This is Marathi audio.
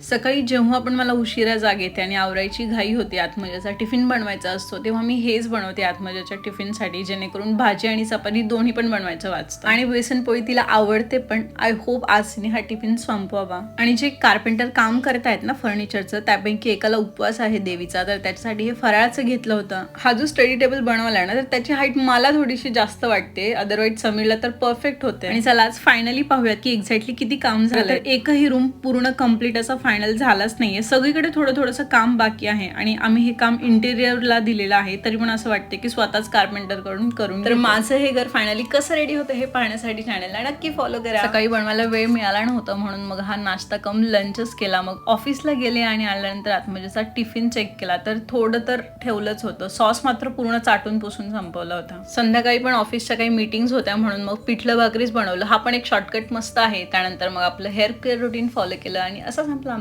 सकाळी जेव्हा पण मला उशिरा जाग येते आणि आवरायची घाई होते आत्मजाचा टिफिन बनवायचा असतो तेव्हा मी हेच बनवते आत्मजाच्या टिफिनसाठी जेणेकरून भाजी आणि चपाती दोन्ही पण बनवायचं वाचतं. आणि बेसन पोळी तिला आवडते पण आय होप आज तिने हा टिफिन संपवावा. आणि जे कार्पेंटर काम करत आहेत ना फर्निचरचं त्यापैकी एकाला उपवास आहे देवीचा तर त्याच्यासाठी हे फराळाचं घेतलं होतं. हा जो स्टडी टेबल बनवला ना तर त्याची हाईट मला थोडीशी जास्त वाटते अदरवाईज समीरला तर परफेक्ट होते. आणि चला आज फायनली पाहूयात की एक्झॅक्टली किती काम झालं एकही रूम पूर्ण कंप्लीट असा फायनल झालाच नाहीये. सगळीकडे थोडं थोडंसं काम बाकी आहे आणि आम्ही हे काम इंटेरियरला दिलेलं आहे तरी पण असं वाटते की स्वतःच कार्पेंटरकडून करून तर माझं हे घर फायनली कसं रेडी होतं हे पाहण्यासाठी चॅनलला नक्की फॉलो करा. सकाळी बनवायला वेळ मिळाला नव्हता म्हणून मग हा नाश्ता कम लंचच केला. मग ऑफिसला गेले आणि आल्यानंतर आत्मजाचा टिफिन चेक केला. तर थोडं तर ठेवलंच होतं. सॉस मात्र पूर्ण चाटून पुसून संपवला होता. संध्याकाळी पण ऑफिसच्या काही मीटिंग्स होत्या म्हणून मग पिठलं भाकरीच बनवलं. हा पण एक शॉर्टकट मस्त आहे. त्यानंतर मग आपलं हेअर केअर रुटीन फॉलो केलं आणि असा संपला.